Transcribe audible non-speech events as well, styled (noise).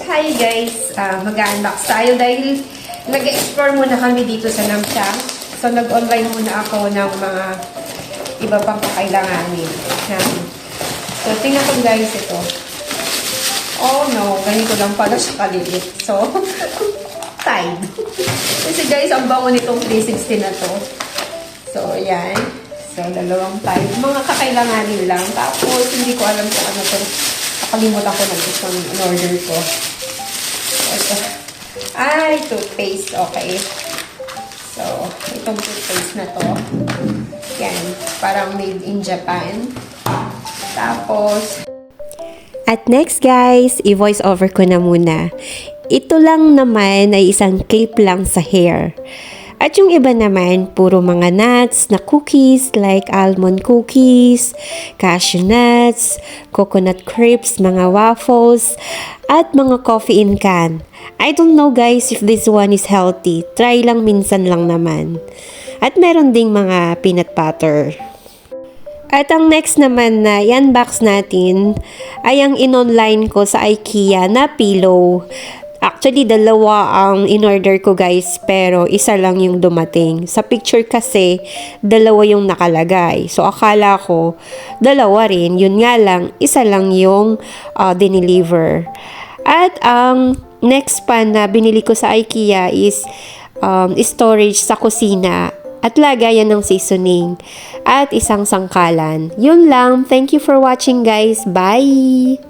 Hi guys! Uh, Mag-unbox tayo dahil nag-explore muna kami dito sa Namchang. So nag-online muna ako ng mga iba pang kakailanganin. namin. So tingnan ko guys ito. Oh no, ganito lang pala siya kaliit. So, (laughs) Tide. Kasi guys, ang bango nitong 360 na to. So, ayan. So, dalawang Tide. Mga kakailanganin lang. Tapos, hindi ko alam kung ano to. Nakalimutan ko na itong in-order ko. Ito. Ay, toothpaste. Okay. So, itong toothpaste na to. Yan. Parang made in Japan. Tapos, At next guys, i-voice over ko na muna. Ito lang naman ay isang cape lang sa hair. At yung iba naman, puro mga nuts na cookies like almond cookies, cashew nuts, coconut crisps, mga waffles, at mga coffee in can. I don't know guys if this one is healthy. Try lang minsan lang naman. At meron ding mga peanut butter. At ang next naman na i-unbox natin ay ang in-online ko sa IKEA na pillow. Actually, dalawa ang in-order ko guys, pero isa lang yung dumating. Sa picture kasi, dalawa yung nakalagay. So, akala ko, dalawa rin. Yun nga lang, isa lang yung uh, dineliver. At ang next pa na binili ko sa IKEA is um, storage sa kusina at lagayan ng seasoning at isang sangkalan. Yun lang. Thank you for watching guys. Bye!